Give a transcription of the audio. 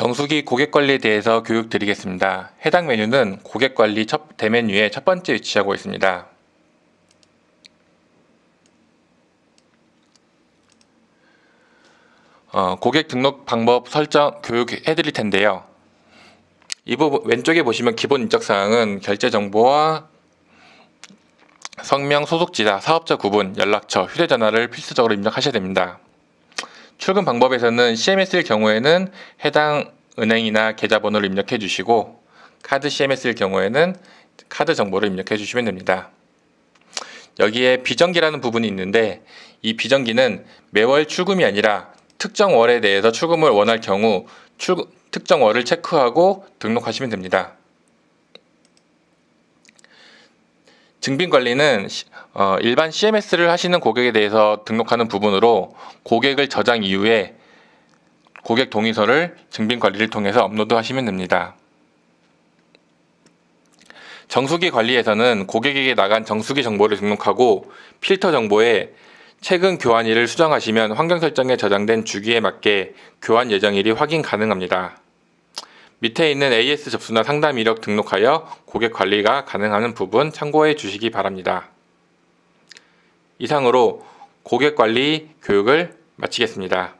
정수기 고객 관리에 대해서 교육 드리겠습니다. 해당 메뉴는 고객 관리 첫 대메뉴의 첫 번째 위치하고 있습니다. 어, 고객 등록 방법 설정 교육해 드릴 텐데요. 이 부분 왼쪽에 보시면 기본 인적 사항은 결제 정보와 성명, 소속지사, 사업자 구분, 연락처, 휴대전화를 필수적으로 입력하셔야 됩니다. 출금 방법에서는 CMS일 경우에는 해당 은행이나 계좌번호를 입력해 주시고 카드 CMS일 경우에는 카드 정보를 입력해 주시면 됩니다. 여기에 비정기라는 부분이 있는데 이 비정기는 매월 출금이 아니라 특정 월에 대해서 출금을 원할 경우 출, 특정 월을 체크하고 등록하시면 됩니다. 증빙 관리는 시- 어, 일반 CMS를 하시는 고객에 대해서 등록하는 부분으로 고객을 저장 이후에 고객 동의서를 증빙 관리를 통해서 업로드하시면 됩니다. 정수기 관리에서는 고객에게 나간 정수기 정보를 등록하고 필터 정보에 최근 교환일을 수정하시면 환경 설정에 저장된 주기에 맞게 교환 예정일이 확인 가능합니다. 밑에 있는 AS 접수나 상담 이력 등록하여 고객 관리가 가능한 부분 참고해 주시기 바랍니다. 이상으로 고객 관리 교육을 마치겠습니다.